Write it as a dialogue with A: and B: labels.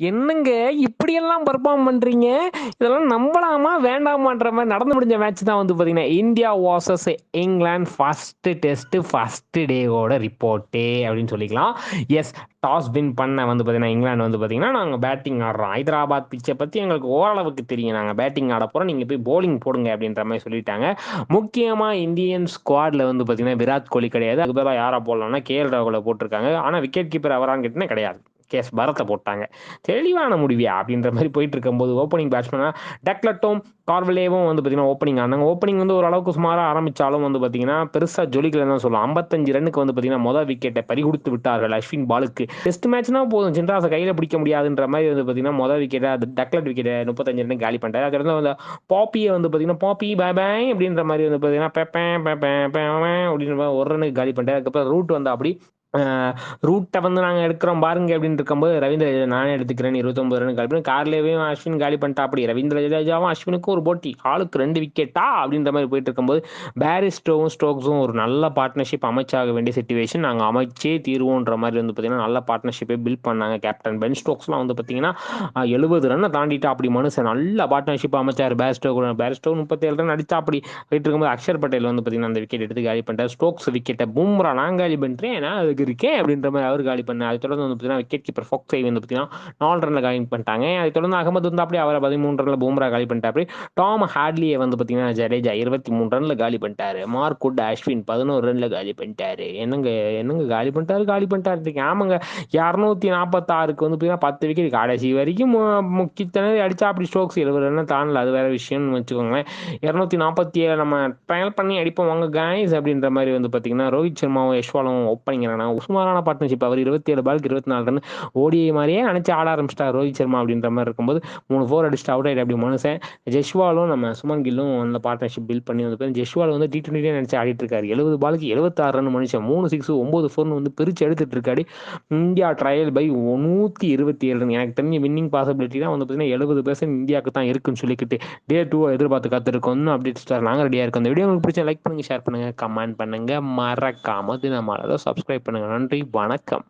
A: என்னங்க இப்படியெல்லாம் பர்ஃபார்ம் பண்றீங்க? இதெல்லாம் நம்பலாமா வேண்டாமான்ற மாதிரி நடந்து முடிஞ்ச மேட்ச் தான் வந்து பார்த்தீங்கன்னா India versus England first test first டேவோட ரிப்போர்ட்டே அப்படின்னு சொல்லிக்கலாம். எஸ் டாஸ் வின் பண்ண வந்து பார்த்தீங்கன்னா இங்கிலாந்து வந்து பார்த்தீங்கன்னா நாங்கள் பேட்டிங் ஆடுறோம். ஹைதராபாத் பிச்சை பற்றி எங்களுக்கு ஓரளவுக்கு தெரியும். நாங்கள் பேட்டிங் ஆட போகிறோம் நீங்கள் போய் போலிங் போடுங்க அப்படின்ற மாதிரி சொல்லிட்டாங்க. முக்கியமாக இந்தியன் ஸ்குவாடில் வந்து பார்த்தீங்கன்னா விராட் கோலி கிடையாது. அதுக்கு பதிலாக யாரை போடலாம்னா கேஎல் ராகுல போட்டிருக்காங்க. ஆனால் விக்கெட் கீப்பர் அவரான்னு கேட்டிங்கன்னா கிடையாது. கேஸ் பரத்தை போட்டாங்க. தெளிவான முடிவியா அப்படின்ற மாதிரி போயிட்டு இருக்கும்போது ஓப்பனிங் பேட்ஸ்மேனாக டெக்லட்டும் கார்வலேவும் வந்து பார்த்தீங்கன்னா ஓப்பனிங் ஆனாங்க. ஓப்பனிங் வந்து ஓரளவுக்கு சுமாராக ஆரம்பித்தாலும் வந்து பார்த்தீங்கன்னா பெருசாக ஜொலிக்கலன்னு தான் சொல்லலாம். ஐம்பத்தஞ்சு ரன்னுக்கு வந்து பார்த்தீங்கன்னா மொதல் விக்கெட்டை பறிகொடுத்து விட்டார்கள் அஸ்வின் பாலுக்கு. டெஸ்ட் மேட்ச்னா போதும். சின்ராஸை கையில் பிடிக்க முடியாதுன்ற மாதிரி வந்து பார்த்தீங்கன்னா மொதல் விக்கெட்டை அது டக்லட் விக்கெட்டை முப்பத்தஞ்சு ரன் காலி பண்ணிட்டாரு. அதுலேருந்து வந்து பாப்பியை வந்து பார்த்தீங்கன்னா பாப்பி பே பாய் அப்படின்ற மாதிரி வந்து பார்த்தீங்கன்னா பேப்பேன் பேப்பேன் பெப்பேன் அப்படின்ற மாதிரி ஒரு ரனுக்கு காலி பண்ணிட்டாரு. அதுக்கப்புறம் ரூட் வந்து அப்படி ரூட்டை வந்து நாங்கள் எடுக்கிறோம் பாருங்க அப்படின்னு இருக்கும்போது ரவீந்திர ஜடேஜா நானே எடுத்துக்கிறேன். இருபத்தொம்பது ரன் காலி கார்லேயும் அஸ்வின் காலி பண்ணிட்டா அப்படி ரவீந்திர ஜடேஜாவும் அஸ்வினுக்கும் ஒரு போட்டி. ஆளுக்கு ரெண்டு விக்கெட்டா அப்படின்ற மாதிரி போயிட்டு இருக்கும்போது பேரிஸ்டோவும் ஸ்டோக்ஸும் ஒரு நல்ல பார்ட்னர்ஷிப் அமைச்சாக வேண்டிய சுச்சுவேஷன் நாங்கள் அமைச்சே தீர்வோன்ற மாதிரி வந்து பார்த்தீங்கன்னா நல்ல பார்ட்னர்ஷிப்பே பில்ட் பண்ணாங்க கேப்டன் பென் ஸ்டோக்ஸ்லாம் வந்து பார்த்தீங்கன்னா எழுபது ரன்னை தாண்டிட்டு. அப்படி மனுஷன் நல்ல பார்ட்னர்ஷிப் அமைச்சார் பேரிஸ்டோ பேரிஸ்டோ முப்பத்தேழு ரன் அடிச்சா அப்படி போயிட்டு இருக்கும்போது அக்ஷர் பட்டேல் வந்து பார்த்தீங்கன்னா அந்த விக்கெட் எடுத்து காலி பண்ணிட்டார். ஸ்டோக்ஸ் விக்கெட்டை பூம்ரா நான் காலி பண்ணுறேன் ஏன்னா அதுக்கு இருக்கேன் அப்படின்ற மாதிரி அவர் காலி பண்ணார் அதை தொடர்ந்து வந்து பார்த்தீங்கன்னா விக்கெட் கீப்பர் ஃபோக்ஸை வந்து பார்த்தீங்கன்னா நாலு ரனில் காலி பண்ணிட்டாங்க. அதை தொடர்ந்து அகமது வந்து அப்படியே அவரை பதிமூணு ரன்ல பூம்ரா காலி பண்ணிட்டாரு. டாம் ஹார்ட்லியை வந்து பார்த்தீங்கன்னா ஜடேஜா இருபத்தி மூணு ரனில் காலி பண்ணிட்டாரு. மார்க் உட் அஸ்வின் பதினோரு ரனில் காலி பண்ணிட்டாரு. என்னங்க என்னங்க காலி பண்ணிட்டாரு காலி பண்ணிட்டாரு. ஆமாங்க இரநூத்தி நாற்பத்தாறுக்கு வந்து பார்த்தீங்கன்னா பத்து விக்கெட் கடைசி வரைக்கும் முக்கியத்தனது அடிச்சா அப்படி ஸ்ட்ரோக்ஸ் எழுபது ரன் தாண்டல. அது வேற விஷயம்னு வச்சுக்கோங்களேன். இரநூத்தி நாற்பத்தி ஏழு நம்ம ட்ரையல் பண்ணி அடிப்போம். வாங்க காய்ஸ் அப்படின்ற மாதிரி வந்து பார்த்தீங்கன்னா ரோஹித் சர்மாவும் யஷ்வாலும் ஓப்பனிங் சுமாரான பார்ட்னர்ஷிப் அவர் இருபத்தி ஏழு பாலுக்கு இருபத்தி நாலு ரன் ஓடிஐ மாதிரியே நினச்சி ஆட ஆரம்பிச்சிட்டார். ரோஹித் சர்மா அப்படின்ற மாதிரி இருக்கும்போது மூணு ஃபோர் அடிச்சுட்டு அவுட் ஆகிட்டு அப்படி மனுஷன் ஜெஷ்வாலும் நம்ம சுமன் கில்லும் அந்த பார்ட்னர்ஷிப் பில்ட் பண்ணி வந்து ஜெஷ்வால் வந்து டி டுவெண்ட்டியே நினச்சி ஆடிட்டு இருக்காரு. எழுபது பாலுக்கு எழுபத்தாறு ரன் மனுஷன் மூணு சிக்ஸ் ஒம்பது ஃபோர்னு வந்து பிரித்து எடுத்துட்டு இருக்காரு. இந்தியா ட்ரையல் பை நூற்றி இருபத்தி ஏழு ரன் எனக்கு தெரிஞ்ச வின்னிங் பாசிபிலிட்டி தான். வந்து பார்த்தீங்கன்னா எழுபது பர்சன்ட் இந்தியாவுக்கு தான் இருக்குன்னு சொல்லிக்கிட்டு டே டூ எதிர்பார்த்து காத்திருக்கோம். இன்னும் அப்டேட் ஸ்டார் நாங்கள் ரெடியாக இருக்கோம். இந்த வீடியோ உங்களுக்கு பிடிச்ச லைக் பண்ணுங்கள் ஷேர் பண்ணுங்கள் கமெண்ட் பண்ணுங்கள் மறக்காம தினமால சப்ஸ்கிரைப் பண்ணுங்கள் நன்றி. வணக்கம்.